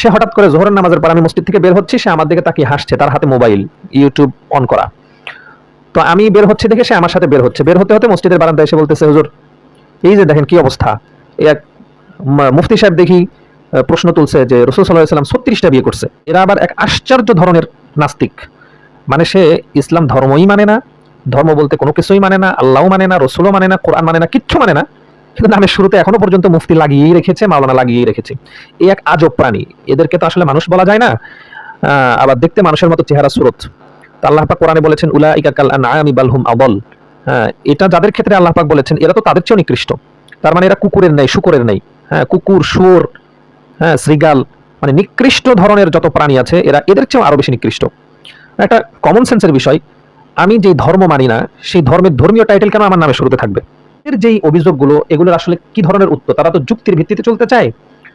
সে হঠাৎ করে জোহরের নামাজের পর আমি মসজিদ থেকে বের হচ্ছি, সে আমার দিকে তাকিয়ে হাসছে, তার হাতে মোবাইল, ইউটিউব অন করা। তো আমি বের হচ্ছে দেখে সে আমার সাথে বের হচ্ছে। বের হতে হতে মসজিদের বারান্দায় এসে বলতেছে, হুজুর, এই যে দেখেন কি অবস্থা? এক মুফতি সাহেব দেখি প্রশ্ন তুলছে যে, রসুল সাল্লাহ সাল্লাম ছত্রিশটা বিয়ে করছে। এরা আবার এক আশ্চর্য ধরনের নাস্তিক। মানে সে ইসলাম ধর্মই মানে না, ধর্ম বলতে কোনো কিছুই মানে না, আল্লাহও মানে না, রসুলও মানে না, কোরআন মানে না, কিচ্ছু মানে না। কিন্তু নামের শুরুতে এখনও পর্যন্ত মুফতি লাগিয়েই রেখেছে, মাওলানা লাগিয়েই রেখেছে। এই এক আজব প্রাণী। এদেরকে তো আসলে মানুষ বলা যায় না। আবার দেখতে মানুষের মতো চেহারা সুরত। তা আল্লাহ পাক কোরআনে বলেছেন উলা ইকাকাল আনআমি বালহুম আবল হ্যাঁ এটা যাদের ক্ষেত্রে আল্লাহ পাক বলেছেন, এরা তো তাদের চেয়েও নিকৃষ্ট। তার মানে এরা কুকুরের নেই, শুকুরের নেই। হ্যাঁ কুকুর, শুয়োর হ্যাঁ শ্রীগাল মানে নিকৃষ্ট ধরনের যত প্রাণী আছে, এরা এদের চেয়েও আরও বেশি নিকৃষ্ট। একটা কমন সেন্সের বিষয়, আমি যেই ধর্ম মানি না, সেই ধর্মের ধর্মীয় টাইটেল কেন আমার নামে শুরুতে থাকবে? এর যেই অভিযোগগুলো, এগুলোর আসলে কি ধরনের উত্তর? তারা তো যুক্তির ভিত্তিতে চলতে চায়।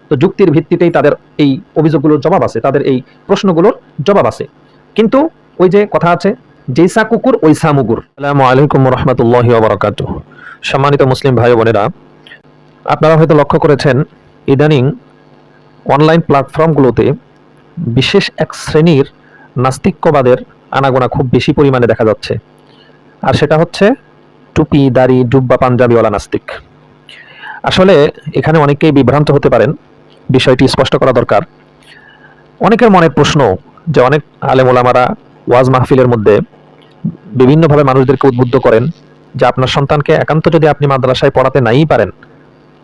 তো যুক্তির ভিত্তিতেই তাদের এই অভিযোগগুলোর জবাব আছে, তাদের এই প্রশ্নগুলোর জবাব আছে। কিন্তু ওই যে কথা আছে যেইসা কুকুর, ওইসা মুগুর। আসসালামু আলাইকুম রহমতুল্লাহি ওবরাকাত সম্মানিত মুসলিম ভাই বোনেরা, আপনারা হয়তো লক্ষ্য করেছেন, ইদানিং অনলাইন প্ল্যাটফর্মগুলোতে বিশেষ এক শ্রেণির নাস্তিক্যবাদের আনাগোনা খুব বেশি পরিমাণে দেখা যাচ্ছে। আর সেটা হচ্ছে টুপি, দাড়ি ডুব্বা পাঞ্জাবিওয়ালা নাস্তিক। আসলে এখানে অনেকেই বিভ্রান্ত হতে পারেন, বিষয়টি স্পষ্ট করা দরকার। অনেকের মনের প্রশ্ন যে অনেক আলেম ওলামারা ওয়াজ মাহফিলের মধ্যে বিভিন্নভাবে মানুষদেরকে উদ্বুদ্ধ করেন যে আপনার সন্তানকে একান্ত যদি আপনি মাদ্রাসায় পড়াতে নাই পারেন,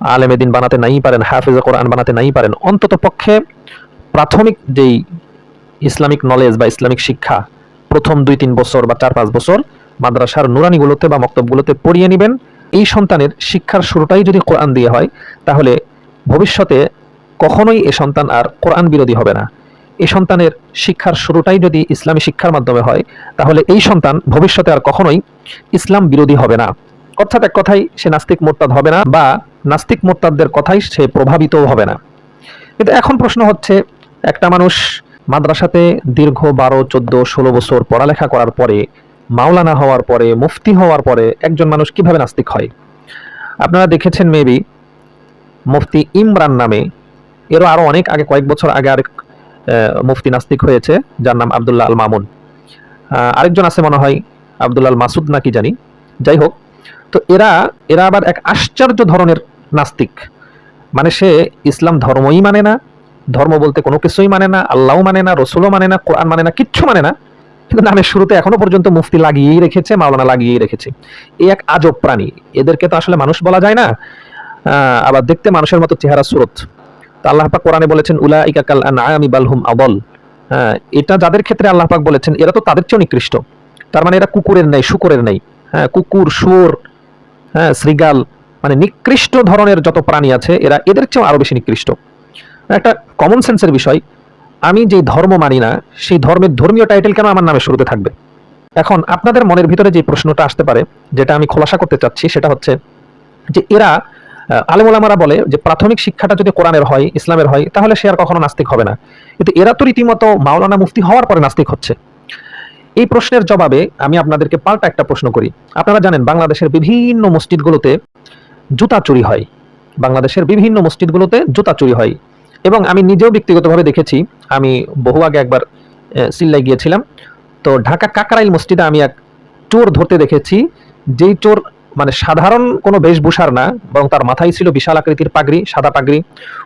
আলেমে দিন বানাতে নাই পারেন, হাফিজ কোরআন বানাতে নাই পারেন, অন্তত পক্ষে প্রাথমিক যেই ইসলামিক নলেজ বা ইসলামিক শিক্ষা প্রথম দুই তিন বছর বা চার পাঁচ বছর মাদ্রাসার নুরানিগুলোতে বা মক্তবগুলোতে পড়িয়ে নেবেন। এই সন্তানের শিক্ষার শুরুটাই যদি কোরআন দিয়ে হয়, তাহলে ভবিষ্যতে কখনোই এ সন্তান আর কোরআন বিরোধী হবে না। এই সন্তানের শিক্ষার শুরুটাই যদি ইসলামী শিক্ষার মাধ্যমে হয়, তাহলে এই সন্তান ভবিষ্যতে আর কখনোই ইসলাম বিরোধী হবে না। অর্থাৎ এক কথাই সে নাস্তিক মোরতাদ হবে না বা নাস্তিক মোরতাদদের কথাই সে প্রভাবিত হবে না। কিন্তু এখন প্রশ্ন হচ্ছে, একটা মানুষ মাদ্রাসাতে দীর্ঘ বারো, চোদ্দ, ষোলো বছর পড়ালেখা করার পরে মাওলানা হওয়ার পরে, মুফতি হওয়ার পরে একজন মানুষ কীভাবে নাস্তিক হয়? আপনারা দেখেছেন মেবি মুফতি ইমরান নামে, এরও আরও অনেক আগে, কয়েক বছর আগে আরেক মুফতি নাস্তিক হয়েছে, যার নাম আবদুল্লাহ আল মামুন। আরেকজন আছে মনে হয়, আবদুল্লাহ মাসুদ নাকি জানি। যাই হোক, তো এরা এরা আবার এক আশ্চর্য ধরনের নাস্তিক। মানে সে ইসলাম ধর্মই মানে না, ধর্ম বলতে কোনো কিছুই মানে না, আল্লাহও মানে না, রসুলও মানে না, কোরআন মানে না, কিচ্ছু মানে না। কিন্তু নামের শুরুতে এখনও পর্যন্ত মুফতি লাগিয়েই রেখেছে, মাওলানা লাগিয়েই রেখেছে। এই এক আজব প্রাণী। এদেরকে তো আসলে মানুষ বলা যায় না। আবার দেখতে মানুষের মতো চেহারা সুরত। তা আল্লাহ কোরআনে বলেছেন উলা ইকাকাল আনআমি বালহুম আবল হ্যাঁ এটা যাদের ক্ষেত্রে আল্লাহ পাক বলেছেন, এরা তো তাদের চেয়েও নিকৃষ্ট। তার মানে এরা কুকুরের নেই শুকুরের নেই হ্যাঁ কুকুর, শুয়োর হ্যাঁ শ্রীগাল মানে নিকৃষ্ট ধরনের যত প্রাণী আছে, এরা এদের চেয়েও আরও বেশি নিকৃষ্ট। একটা কমন সেন্সের বিষয় আমি যে ধর্ম মানি না, সেই ধর্মের ধর্মীয় টাইটেল কেন আমার নামে শুরুতে থাকবে? এখন আপনাদের মনের ভিতরে যে প্রশ্নটা আসতে পারে, যেটা আমি খোলাসা করতে চাচ্ছি, সেটা হচ্ছে যে এরা আলেমুলামারা বলে যে প্রাথমিক শিক্ষাটা যদি কোরআনের হয়, ইসলামের হয়, তাহলে সে আর কখনো নাস্তিক হবে না। কিন্তু এরা তো রীতিমতো মাওলানা মুফতি হওয়ার পরে নাস্তিক হচ্ছে। এই প্রশ্নের জবাবে আমি আপনাদেরকে পাল্টা একটা প্রশ্ন করি। আপনারা জানেন, বাংলাদেশের বিভিন্ন মসজিদগুলোতে জুতা চুরি হয়। বাংলাদেশের বিভিন্ন মসজিদগুলোতে জুতা চুরি হয়। এবং আমি নিজেও ব্যক্তিগতভাবে দেখেছি আমি বহু আগে একবার আহ, সিল্লাই গিয়েছিলাম। তো ঢাকা কাকরাইল মসজিদে আমি এক চোর ধরতে দেখেছি যেই চোর মানে সাধারণ কোনো বেশভূষার না বরং তার মাথায় ছিল বিশাল আকৃতির পাগড়ি সাদা পাগড়ি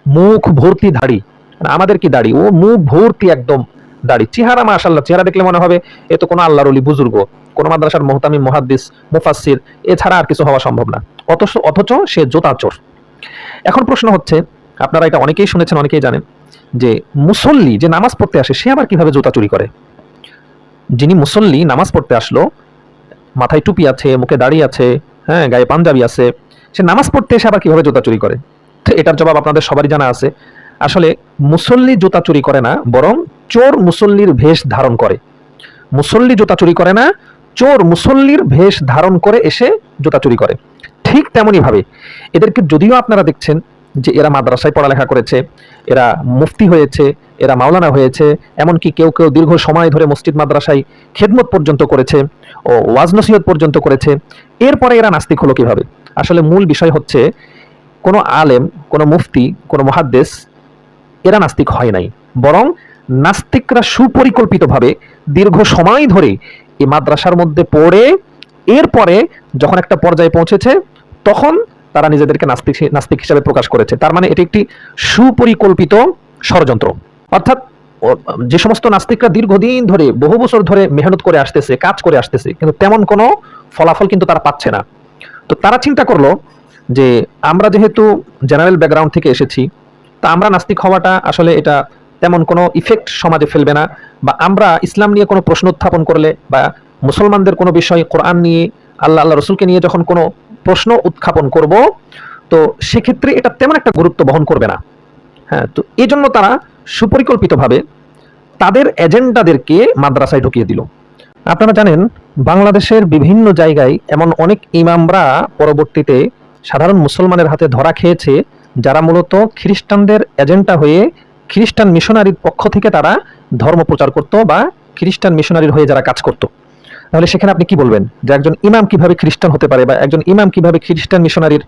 মুখ ভর্তি দাড়ি। মানে আমাদের কি দাড়ি? ও মুখ ভর্তি একদম দাড়ি। চেহারা মাশাল্লাহ চেহারা দেখলে মনে হবে এ তো কোনো আল্লাহর অলি বুজুর্গ কোনো মাদ্রাসার মোহতামি মহাদ্দিস মুফাসসির এছাড়া আর কিছু হওয়া সম্ভব না। অথচ অথচ সে জোতা চোর। এখন প্রশ্ন হচ্ছে আপনারা এটা অনেকেই শুনেছেন, অনেকেই জানেন যে মুসল্লি যে নামাজ পড়তে আসে, সে আবার কীভাবে জুতা চুরি করে? যিনি মুসল্লি নামাজ পড়তে আসলো, মাথায় টুপি আছে, মুখে দাড়ি আছে হ্যাঁ গায়ে পাঞ্জাবি আছে, সে নামাজ পড়তে এসে আবার কীভাবে জুতা চুরি করে? এটার জবাব আপনাদের সবারই জানা আছে। আসলে মুসল্লি জুতা চুরি করে না, বরং চোর মুসল্লির ভেষ ধারণ করে। মুসল্লি জুতা চুরি করে না, চোর মুসল্লির ভেষ ধারণ করে এসে জুতা চুরি করে। ঠিক তেমনই ভাবে। এদেরকে যদিও আপনারা দেখছেন যে এরা মাদ্রাসায় পড়ালেখা করেছে, এরা মুফতি হয়েছে, এরা মাওলানা হয়েছে, এমনকি কেউ কেউ দীর্ঘ সময় ধরে মসজিদ মাদ্রাসায় খেদমত পর্যন্ত করেছে ও ওয়াজ নসিহত পর্যন্ত করেছে। এরপরে এরা নাস্তিক হলো কীভাবে? আসলে মূল বিষয় হচ্ছে, কোনো আলেম, কোনো মুফতি, কোনো মহাদ্দেশ এরা নাস্তিক হয় নাই। বরং নাস্তিকরা সুপরিকল্পিতভাবে দীর্ঘ সময় ধরে এই মাদ্রাসার মধ্যে পড়ে, এরপরে যখন একটা পর্যায়ে পৌঁছেছে, তখন তারা নিজেদেরকে নাস্তিক নাস্তিক হিসাবে প্রকাশ করেছে। তার মানে এটি একটি সুপরিকল্পিত ষড়যন্ত্র। অর্থাৎ যে সমস্ত নাস্তিকরা দীর্ঘদিন ধরে, বহু বছর ধরে মেহনত করে আসতেছে, কাজ করে আসতেছে, কিন্তু তেমন কোনো ফলাফল কিন্তু তারা পাচ্ছে না। তো তারা চিন্তা করল যে, আমরা যেহেতু জেনারেল ব্যাকগ্রাউন্ড থেকে এসেছি, তা আমরা নাস্তিক হওয়াটা আসলে এটা তেমন কোনো ইফেক্ট সমাজে ফেলবে না বা আমরা ইসলাম নিয়ে কোনো প্রশ্ন উত্থাপন করলে বা মুসলমানদের কোনো বিষয় কোরআন নিয়ে, আল্লাহ আল্লাহ রসুলকে নিয়ে যখন কোনো প্রশ্ন উত্থাপন করব। তো সেক্ষেত্রে এটা তেমন একটা গুরুত্ব বহন করবে না। হ্যাঁ তো এই জন্য তারা সুপরিকল্পিতভাবে তাদের এজেন্ডাদেরকে মাদ্রাসায় ঢুকিয়ে দিল। আপনারা জানেন, বাংলাদেশের বিভিন্ন জায়গায় এমন অনেক ইমামরা পরবর্তীতে সাধারণ মুসলমানের হাতে ধরা খেয়েছে, যারা মূলত খ্রিস্টানদের এজেন্ডা হয়ে খ্রিস্টান মিশনারির পক্ষ থেকে তারা ধর্ম প্রচার করত বা খ্রিস্টান মিশনারির হয়ে যারা কাজ করত। তাহলে সেখানে আপনি কি বলবেন? যে একজন ইমাম কীভাবে খ্রিস্টান হতে পারে বা একজন ইমাম কীভাবে খ্রিস্টান মিশনারির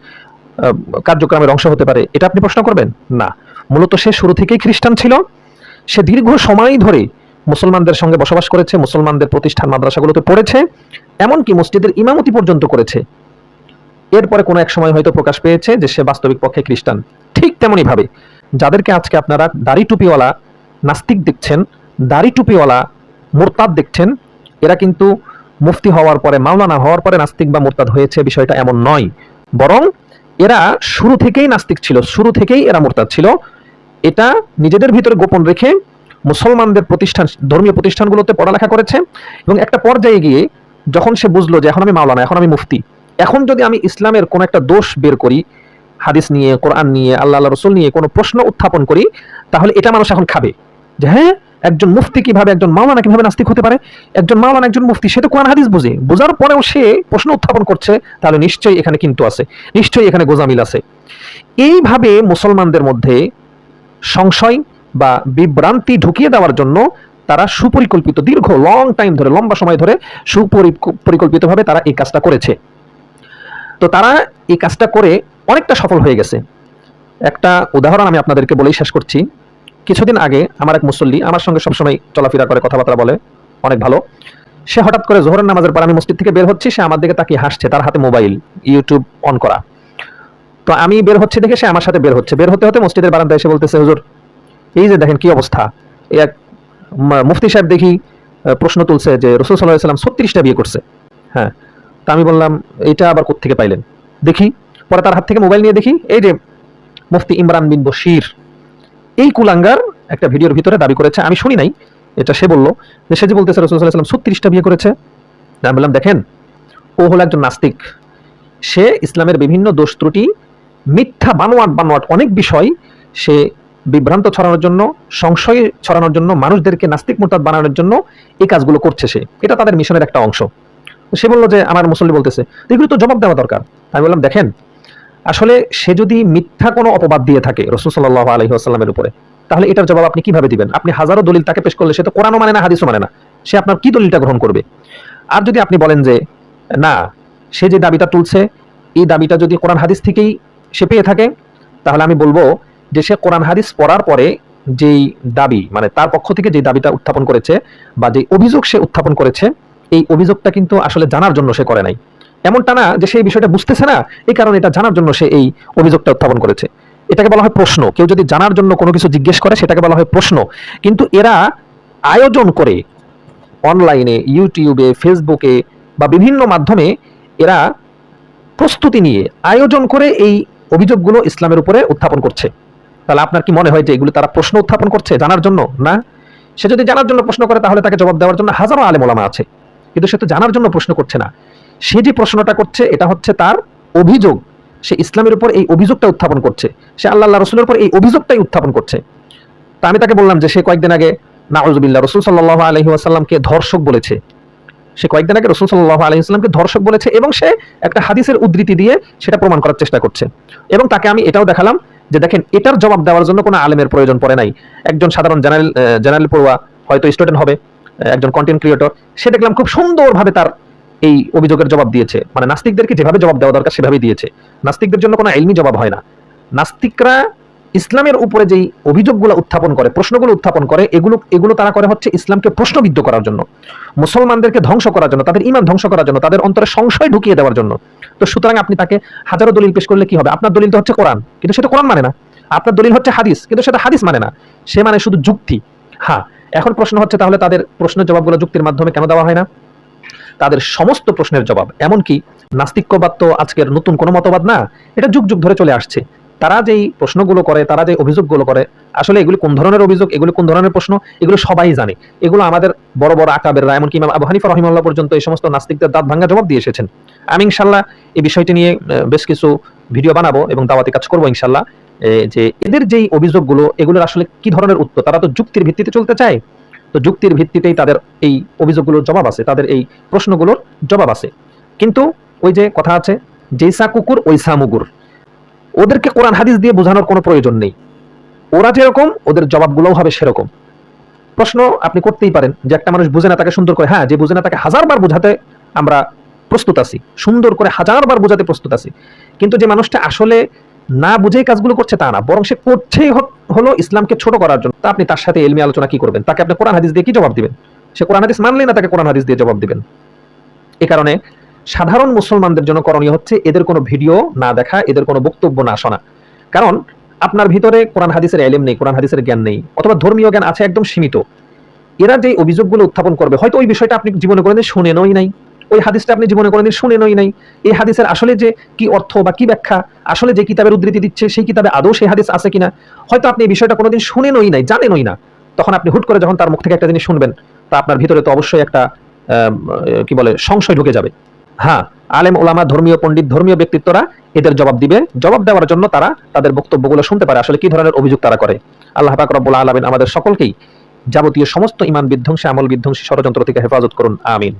কার্যক্রমের অংশ হতে পারে, এটা আপনি প্রশ্ন করবেন? না। মূলত সে শুরু থেকেই খ্রিস্টান ছিল। সে দীর্ঘ সময় ধরে মুসলমানদের সঙ্গে বসবাস করেছে, মুসলমানদের প্রতিষ্ঠান মাদ্রাসাগুলোতে পড়েছে, এমনকি মসজিদের ইমামতি পর্যন্ত করেছে। এরপরে কোনো এক সময় হয়তো প্রকাশ পেয়েছে যে সে বাস্তবিক পক্ষে খ্রিস্টান। ঠিক তেমনই ভাবে যাদেরকে আজকে আপনারা দাড়ি টুপিওয়ালা নাস্তিক দেখছেন, দাড়ি টুপিওয়ালা মোরতাদ দেখছেন এরা কিন্তু মুফতি হওয়ার পরে, মাওলানা হওয়ার পরে নাস্তিক বা মোরতাদ হয়েছে, বিষয়টা এমন নয়। বরং এরা শুরু থেকেই নাস্তিক ছিল, শুরু থেকেই এরা মোরতাদ ছিল। এটা নিজেদের ভিতরে গোপন রেখে মুসলমানদের প্রতিষ্ঠান, ধর্মীয় প্রতিষ্ঠানগুলোতে পড়ালেখা করেছে। এবং একটা পর্যায়ে গিয়ে যখন সে বুঝলো যে এখন আমি মাওলানা, এখন আমি মুফতি, এখন যদি আমি ইসলামের কোনো একটা দোষ বের করি, হাদিস নিয়ে, কোরআন নিয়ে, আল্লাহ রসুল নিয়ে কোনো প্রশ্ন উত্থাপন করি, তাহলে এটা মানুষ এখন খাবে। যে হ্যাঁ একজন মুফতি কীভাবে, একজন মাওলানা কীভাবে নাস্তিক হতে পারে? একজন মাওলানা, একজন মুফতি, সে তো কোরআন হাদিস বুঝে। বোঝার পরেও সে প্রশ্ন উত্থাপন করছে, তাহলে নিশ্চয়ই এখানে কিন্তু আছে। নিশ্চয়ই এখানে গোজামিল আছে। এইভাবে মুসলমানদের মধ্যে সংশয় বা বিভ্রান্তি ঢুকিয়ে দেওয়ার জন্য তারা সুপরিকল্পিত, দীর্ঘ লং টাইম ধরে, লম্বা সময় ধরে সুপরিকল্পিতভাবে তারা এই কাজটা করেছে। তো তারা এই কাজটা করে অনেকটা সফল হয়ে গেছে। একটা উদাহরণ আমি আপনাদেরকে বলেই শেষ করছি। কিছুদিন আগে আমার এক মুসল্লি আমার সঙ্গে সবসময় চলাফেরা করে, কথাবার্তা বলে, অনেক ভালো। সে হঠাৎ করে জোহরের নামাজের পর আমি মসজিদ থেকে বের হচ্ছি, সে আমার দিকে তাকিয়ে হাসছে, তার হাতে মোবাইল ইউটিউব অন করা। তো আমি বের হচ্ছে দেখে সে আমার সাথে বের হচ্ছে। বের হতে হতে মসজিদের বারান্দায় এসে বলতেছে, হুজুর, এই যে দেখেন কি অবস্থা? এক মুফতি সাহেব দেখি প্রশ্ন তুলছে যে, রসুল সাল্লাহ সাল্লাম ছত্রিশটা বিয়ে করছে। হ্যাঁ তা আমি বললাম এটা আবার কোত্থেকে পাইলেন? দেখি, পরে তার হাত থেকে মোবাইল নিয়ে দেখি, এই যে মুফতি ইমরান বিন বশির এই কুলাঙ্গার একটা ভিডিওর ভিতরে দাবি করেছে, আমি শুনি নাই, এটা সে বলল, যে সে যে বলতেছে রসুল সাল্লাহ সাল্লাম ছত্রিশটা বিয়ে করেছে। আমি বললাম, দেখেন, ও হলো একজন নাস্তিক। সে ইসলামের বিভিন্ন দোষ ত্রুটি, মিথ্যা বানোয়াট বানোয়াট অনেক বিষয়, সে বিভ্রান্ত ছড়ানোর জন্য, সংশয় ছড়ানোর জন্য, মানুষদেরকে নাস্তিক মোরতাদ বানানোর জন্য এই কাজগুলো করছে সে। এটা তাদের মিশনের একটা অংশ। সে বলল যে, আমার মুসল্লি বলতেছে, এগুলো তো জবাব দেওয়া দরকার। আমি বললাম, দেখেন আসলে সে যদি মিথ্যা কোনো অপবাদ দিয়ে থাকে রসুল সাল্লাহ আলহি আসাল্লামের উপরে, তাহলে এটার জবাব আপনি কীভাবে দিবেন? আপনি হাজারো দলিল তাকে পেশ করলে সে তো কোরআনও মানে না, হাদিসও মানে না। সে আপনার কি দলিলটা গ্রহণ করবে? আর যদি আপনি বলেন যে, না, সে যে দাবিটা তুলছে, এই দাবিটা যদি কোরআন হাদিস থেকেই সে পেয়ে থাকে, তাহলে আমি বলব যে সে কোরআন হাদিস পড়ার পরে যেই দাবি মানে তার পক্ষ থেকে যে দাবিটা উত্থাপন করেছে বা যে অভিযোগ সে উত্থাপন করেছে, এই অভিযোগটা কিন্তু আসলে জানার জন্য সে করে নাই। এমনটা না যে সেই বিষয়টা বুঝতেছে না, এই কারণে এটা জানার জন্য সে এই অভিযোগটা উত্থাপন করেছে। এটাকে বলা হয় প্রশ্ন। কেউ যদি জানার জন্য কোনো কিছু জিজ্ঞেস করে, সেটাকে বলা হয় প্রশ্ন। কিন্তু এরা আয়োজন করে অনলাইনে, ইউটিউবে, ফেসবুকে বা বিভিন্ন মাধ্যমে এরা প্রস্তুতি নিয়ে আয়োজন করে এই অভিযোগগুলো ইসলামের উপরে উত্থাপন করছে। তাহলে আপনার কি মনে হয় যে এগুলো তারা প্রশ্ন উত্থাপন করছে জানার জন্য? না। সে যদি জানার জন্য প্রশ্ন করে, তাহলে তাকে জবাব দেওয়ার জন্য হাজারো আলেম ওলামা আছে। কিন্তু সে তো জানার জন্য প্রশ্ন করছে না। সে যে প্রশ্নটা করছে, এটা হচ্ছে তার অভিযোগ। সে ইসলামের উপর এই অভিযোগটা উত্থাপন করছে। সে আল্লাহ রসুলের উপর এই অভিযোগটাই উত্থাপন করছে। তা আমি তাকে বললাম যে, সে কয়েকদিন আগে নাউজুবিল্লাহ, রসুল সাল্লাহ আলহি আসাল্লামকে ধর্ষক বলেছে। সে কয়েকদিন আগে রসুল সাল্লাহ আলহি ধর্ষক বলেছে এবং সে একটা হাদিসের উদ্ধৃতি দিয়ে সেটা প্রমাণ করার চেষ্টা করছে। এবং তাকে আমি এটাও দেখালাম যে, দেখেন, এটার জবাব দেওয়ার জন্য কোনো আলেমের প্রয়োজন পড়ে নাই। একজন সাধারণ জেনারেল জেনারেল পড়ুয়া হয়তো স্টুডেন্ট হবে, একজন কন্টেন্ট ক্রিয়েটর। সে দেখলাম খুব সুন্দরভাবে তার এই অভিযোগের জবাব দিয়েছে। মানে নাস্তিকদেরকে যেভাবে জবাব দেওয়া দরকার, সেভাবেই দিয়েছে। নাস্তিকদের জন্য কোনো এলমি জবাব হয় না। নাস্তিকরা ইসলামের উপরে যেই অভিযোগগুলো উত্থাপন করে, প্রশ্নগুলো উত্থাপন করে, এগুলো এগুলো তারা করে হচ্ছে ইসলামকে প্রশ্নবিদ্ধ করার জন্য। মুসলমানদেরকে ধ্বংস করার জন্য, তাদের ইমান ধ্বংস করার জন্য, তাদের অন্তরে সংশয় ঢুকিয়ে দেওয়ার জন্য। তো সুতরাং আপনি তাকে হাজারো দলিল পেশ করলে কি হবে? আপনার দলিল তো হচ্ছে কোরআন, কিন্তু সেটা কোরআন মানে না। আপনার দলিল হচ্ছে হাদিস, কিন্তু সেটা হাদিস মানে না। সে মানে শুধু যুক্তি। হ্যাঁ এখন প্রশ্ন হচ্ছে তাহলে তাদের প্রশ্নের জবাবগুলো যুক্তির মাধ্যমে কেন দেওয়া হয় না? তাদের সমস্ত প্রশ্নের জবাব। এমনকি নাস্তিক্যবাদ তো আজকের নতুন কোনো মতবাদ না, এটা যুগ যুগ ধরে চলে আসছে। তারা যেই প্রশ্নগুলো করে, তারা যে অভিযোগগুলো করে, আসলে এগুলি কোন ধরনের অভিযোগ, এগুলি কোন ধরনের প্রশ্ন, এগুলো সবাই জানে। এগুলো আমাদের বড় বড় আকাবেররা, এমনকি ইমাম আবু হানিফা রহিমাল্লাহ পর্যন্ত এই সমস্ত নাস্তিকদের দাঁত ভাঙ্গা জবাব দিয়ে এসেছেন। আমি ইনশাল্লাহ এই বিষয়টি নিয়ে বেশ কিছু ভিডিও বানাবো এবং দাওয়াতি কাজ করব ইনশাল্লাহ যে এদের যেই অভিযোগগুলো, এগুলোর আসলে কি ধরনের উত্তর? তারা তো যুক্তির ভিত্তিতে চলতে চায়। তো যুক্তির ভিত্তিতেই তাদের এই অভিযোগগুলোর জবাব আছে, তাদের এই প্রশ্নগুলোর জবাব আছে। কিন্তু ওই যে কথা আছে যেইসা কুকুর, ওইসা মুগুর। ওদেরকে কোরআন হাদিস দিয়ে বোঝানোর কোনো প্রয়োজন নেই। ওরা যেরকম, ওদের জবাবগুলোও হবে সেরকম। প্রশ্ন আপনি করতেই পারেন যে একটা মানুষ বুঝে না তাকে সুন্দর করে হ্যাঁ যে বুঝে না তাকে হাজারবার বোঝাতে আমরা প্রস্তুত আছি, সুন্দর করে হাজারবার বোঝাতে প্রস্তুত আছি। কিন্তু যে মানুষটা আসলে না বুঝেই কাজগুলো করছে তা না, বরং সে করছেই হলো ইসলামকে ছোট করার জন্য। তা আপনি তার সাথে এলমি আলোচনা কি করবেন? তাকে আপনি কোরআন হাদিস দিয়ে কি জবাব দিবেন? সে কোরআন হাদিস মানলেই না তাকে কোরআন হাদিস দিয়ে জবাব দিবেন। এ কারণে সাধারণ মুসলমানদের জন্য করণীয় হচ্ছে এদের কোনো ভিডিও না দেখা, এদের কোনো বক্তব্য না শোনা। কারণ আপনার ভিতরে কোরআন হাদিসের এলেম নেই, কোরআন হাদিসের জ্ঞান নেই, অথবা ধর্মীয় জ্ঞান আছে একদম সীমিত। এরা যে অভিযোগগুলো উত্থাপন করবে, হয়তো ওই বিষয়টা আপনি জীবনে কোনোদিন শুনেনই নাই। ওই হাদিসটা আপনি জীবনে কোনোদিন শুনেনই নাই। এই হাদিসের আসলে যে কি অর্থ বা কি ব্যাখ্যা, আসলে যে কিতাবের উদ্ধৃতি দিচ্ছে, সেই কিতাবে আদৌ সেই হাদিস আছে কিনা, হয়তো আপনি এই বিষয়টা কোনোদিন শুনেনই নাই, জানেনই না। তখন আপনি হুট করে যখন তার মুখ থেকে একটা জিনিস শুনবেন, তা আপনার ভিতরে তো অবশ্যই একটা কি বলে, সংশয় ঢুকে যাবে। হ্যাঁ আলেম, ওলামা, ধর্মীয় পণ্ডিত, ধর্মীয় ব্যক্তিত্বরা এদের জবাব দিবে। জবাব দেওয়ার জন্য তারা তাদের বক্তব্যগুলো শুনতে পারে, আসলে কি ধরনের অভিযোগ তারা করে। আল্লাহ পাক রব্বুল আলামিন আমাদের সকলকেই যাবতীয় সমস্ত ইমান বিধ্বংসী, আমল বিধ্বংসী ষড়যন্ত্র থেকে হেফাজত করুন, আমিন।